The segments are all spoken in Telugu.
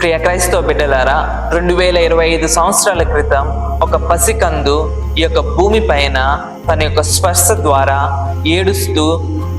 ప్రియ క్రైస్తవ బిడ్డలారా రెండు వేల ఇరవై ఐదు సంవత్సరాల క్రితం ఒక పసికందు ఈ యొక్క భూమి పైన తన యొక్క స్పర్శ ద్వారా ఏడుస్తూ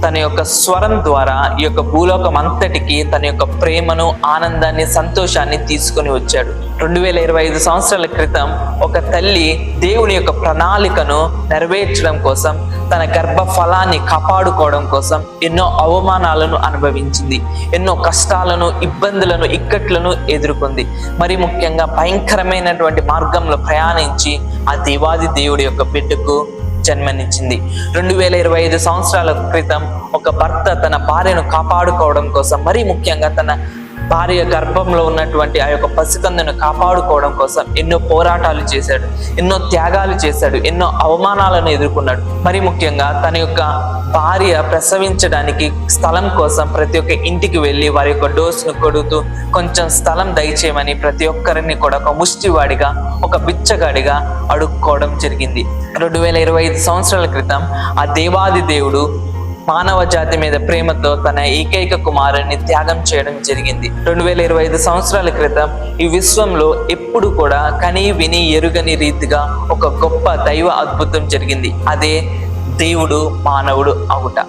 తన యొక్క స్వరం ద్వారా ఈ యొక్క భూలోకం అంతటికి తన యొక్క ప్రేమను ఆనందాన్ని సంతోషాన్ని తీసుకొని వచ్చాడు. రెండు వేల ఇరవై ఐదు సంవత్సరాల క్రితం ఒక తల్లి దేవుని యొక్క ప్రణాళికను నెరవేర్చడం కోసం తన గర్భ ఫలాన్ని కాపాడుకోవడం కోసం ఎన్నో అవమానాలను అనుభవించింది. ఎన్నో కష్టాలను ఇబ్బందులను ఇక్కట్లను ఎదుర్కొంది. మరి ముఖ్యంగా భయంకరమైనటువంటి మార్గంలో ప్రయాణించి ఆ దేవాది దేవుడి యొక్క బిడ్డకు జన్మనిచ్చింది. రెండు వేల ఇరవై ఐదు సంవత్సరాల క్రితం ఒక భర్త తన భార్యను కాపాడుకోవడం కోసం మరీ ముఖ్యంగా తన భార్య గర్భంలో ఉన్నటువంటి ఆ యొక్క పసికందును కాపాడుకోవడం కోసం ఎన్నో పోరాటాలు చేశాడు ఎన్నో త్యాగాలు చేశాడు ఎన్నో అవమానాలను ఎదుర్కొన్నాడు. మరి ముఖ్యంగా తన యొక్క భార్య ప్రసవించడానికి స్థలం కోసం ప్రతి ఒక్క ఇంటికి వెళ్ళి వారి యొక్క డోస్ను కొడుతూ కొంచెం స్థలం దయచేయమని ప్రతి ఒక్కరిని కూడా ఒక ముష్టివాడిగా ఒక బిచ్చగాడిగా అడుక్కోవడం జరిగింది. రెండు వేల ఇరవై ఐదు సంవత్సరాల క్రితం ఆ దేవాది దేవుడు మానవ జాతి మీద ప్రేమతో తన ఏకైక కుమారుణ్ణి త్యాగం చేయడం జరిగింది. రెండు వేల ఇరవై ఐదు సంవత్సరాల క్రితం ఈ విశ్వంలో ఎప్పుడు కూడా కని విని ఎరుగని రీతిగా ఒక గొప్ప దైవ అద్భుతం జరిగింది. అదే దేవుడు మానవుడు అవుట.